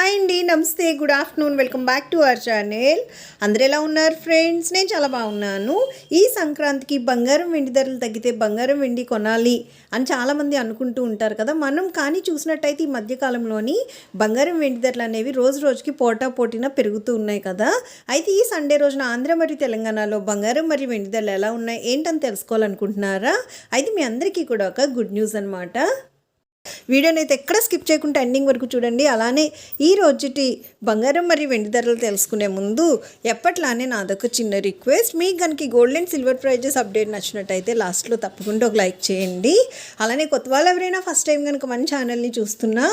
Hi అండి నమస్తే good afternoon welcome back to our channel. అందరు ఎలా ఉన్నారు ఫ్రెండ్స్? నేను చాలా బాగున్నాను. ఈ సంక్రాంతికి బంగారం వెండి ధరలు తగ్గితే బంగారం వెండి కొనాలి అని చాలామంది అనుకుంటూ ఉంటారు కదా. మనం కానీ చూసినట్టయితే ఈ మధ్యకాలంలోని బంగారం వెండి ధరలు అనేవి రోజు రోజుకి పోటా పోటీన పెరుగుతూ ఉన్నాయి కదా. అయితే ఈ సండే రోజున ఆంధ్ర మరియు తెలంగాణలో బంగారం మరియు వెండి ధరలు ఎలా ఉన్నాయి ఏంటని తెలుసుకోవాలనుకుంటున్నారా? అయితే మీ అందరికీ కూడా ఒక గుడ్ న్యూస్ అనమాట వీడియోని అయితే ఎక్కడ స్కిప్ చేయకుండా ఎండింగ్ వరకు చూడండి. అలానే ఈ రోజుటి బంగారం మరియు వెండి ధరలు తెలుసుకునే ముందు ఎప్పట్లానే నాదొక చిన్న రిక్వెస్ట్ మీకు కనుక gold and silver prizes update నచ్చినట్టయితే లాస్ట్లో తప్పకుండా ఒక లైక్ చేయండి. అలానే కొత్త వాళ్ళు ఎవరైనా ఫస్ట్ టైం కనుక మన ఛానల్ని చూస్తున్నా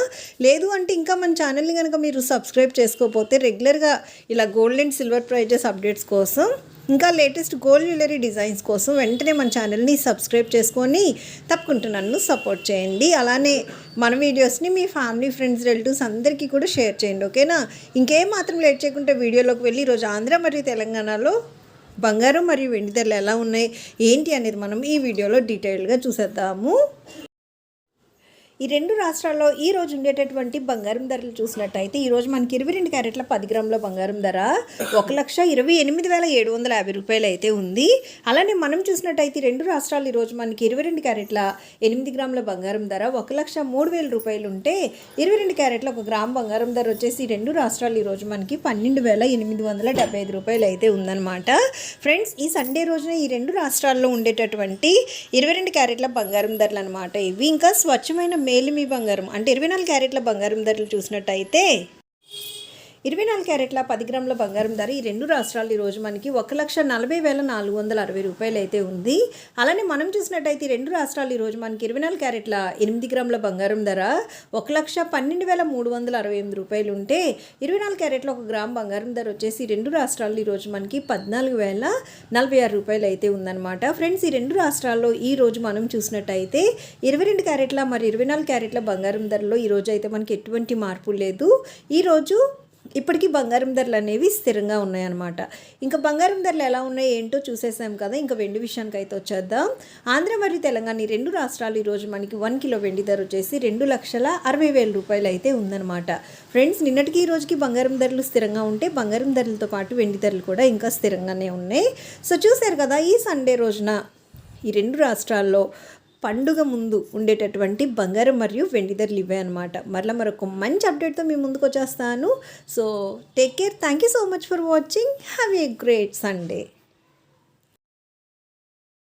లేదు అంటే ఇంకా మన ఛానల్ని కనుక మీరు సబ్స్క్రైబ్ చేసుకోకపోతే రెగ్యులర్గా ఇలా gold and silver prizes updates కోసం ఇంకా లేటెస్ట్ గోల్డ్ జ్యువెలరీ డిజైన్స్ కోసం వెంటనే మన ఛానల్ని సబ్స్క్రైబ్ చేసుకొని తప్పకుండా నన్ను సపోర్ట్ చేయండి. అలానే మన వీడియోస్ని మీ ఫ్యామిలీ ఫ్రెండ్స్ రిలేటివ్స్ అందరికీ కూడా షేర్ చేయండి ఓకేనా? ఇంకేం మాత్రం లేట్ చేయకుండా వీడియోలోకి వెళ్ళి ఈరోజు ఆంధ్ర మరియు తెలంగాణలో బంగారం మరియు వెండి ధరలు ఎలా ఉన్నాయి ఏంటి అనేది మనం ఈ వీడియోలో డీటెయిల్గా చూసేద్దాము. ఈ రెండు రాష్ట్రాల్లో ఈ రోజు ఉండేటటువంటి బంగారం ధరలు చూసినట్టయితే ఈ రోజు మనకి ఇరవై రెండు క్యారెట్ల పది గ్రాముల బంగారం ధర ఒక లక్ష ఇరవై ఎనిమిది వేల ఏడు వందల యాభై రూపాయలు అయితే ఉంది. అలానే మనం చూసినట్టయితే రెండు రాష్ట్రాలు ఈరోజు మనకి ఇరవై రెండు క్యారెట్ల ఎనిమిది గ్రాముల బంగారం ధర ఒక లక్ష మూడు వేల రూపాయలు ఉంటే ఇరవై రెండు క్యారెట్ల ఒక గ్రామ్ బంగారం ధర వచ్చేసి రెండు రాష్ట్రాలు ఈరోజు మనకి పన్నెండు వేల ఎనిమిది వందల డెబ్బై ఐదు రూపాయలు అయితే ఉందన్నమాట. ఫ్రెండ్స్ ఈ సండే రోజున ఈ రెండు రాష్ట్రాల్లో ఉండేటటువంటి ఇరవై రెండు క్యారెట్ల బంగారం ధరలు అనమాట ఇవి. ఇంకా స్వచ్ఛమైన మేలిమి బంగారం. అంటే ఇరవై నాలుగు క్యారెట్ల బంగారం ధరలు చూసినట్టయితే ఇరవై నాలుగు క్యారెట్ల పది గ్రాముల బంగారం ధర ఈ రెండు రాష్ట్రాలు ఈరోజు మనకి ఒక లక్ష నలభై వేల నాలుగు వందల అరవై రూపాయలు అయితే ఉంది. అలానే మనం చూసినట్టయితే ఈ రెండు రాష్ట్రాలు ఈరోజు మనకి ఇరవై నాలుగు క్యారెట్ల ఎనిమిది గ్రాముల బంగారం ధర ఒక లక్ష పన్నెండు వేల మూడు వందల అరవై ఎనిమిది రూపాయలు ఉంటే ఇరవై నాలుగు క్యారెట్ల ఒక గ్రామ్ బంగారం ధర వచ్చేసి రెండు రాష్ట్రాలు ఈరోజు మనకి పద్నాలుగు వేల నలభై ఆరు రూపాయలు అయితే ఉందన్నమాట. ఫ్రెండ్స్ ఈ రెండు రాష్ట్రాల్లో ఈ రోజు మనం చూసినట్టయితే ఇరవై రెండు క్యారెట్ల మరి ఇరవై నాలుగు క్యారెట్ల బంగారం ధరలో ఈ రోజు అయితే మనకి ఎటువంటి మార్పు లేదు. ఈరోజు ఇప్పటికీ బంగారం ధరలు అనేవి స్థిరంగా ఉన్నాయన్నమాట. ఇంకా బంగారం ధరలు ఎలా ఉన్నాయి ఏంటో చూసేసాం కదా. ఇంకా వెండి విషయానికి అయితే వచ్చేద్దాం. ఆంధ్ర మరియు తెలంగాణ ఈ రెండు రాష్ట్రాలు ఈరోజు మనకి వన్ కిలో వెండి ధర వచ్చేసి రెండు లక్షల అరవై వేల రూపాయలు అయితే ఉందన్నమాట. ఫ్రెండ్స్ నిన్నటికి ఈ రోజుకి బంగారం ధరలు స్థిరంగా ఉంటే బంగారం ధరలతో పాటు వెండి ధరలు కూడా ఇంకా స్థిరంగానే ఉన్నాయి. సో చూశారు కదా ఈ సండే రోజున ఈ రెండు రాష్ట్రాల్లో పండుగ ముందు ఉండేటటువంటి బంగారం మరియు వెండి ధరలు ఇవే అనమాట మరలా మరొక మంచి అప్డేట్తో మీ ముందుకు వచ్చేస్తాను. So take care thank you so much for watching have a great Sunday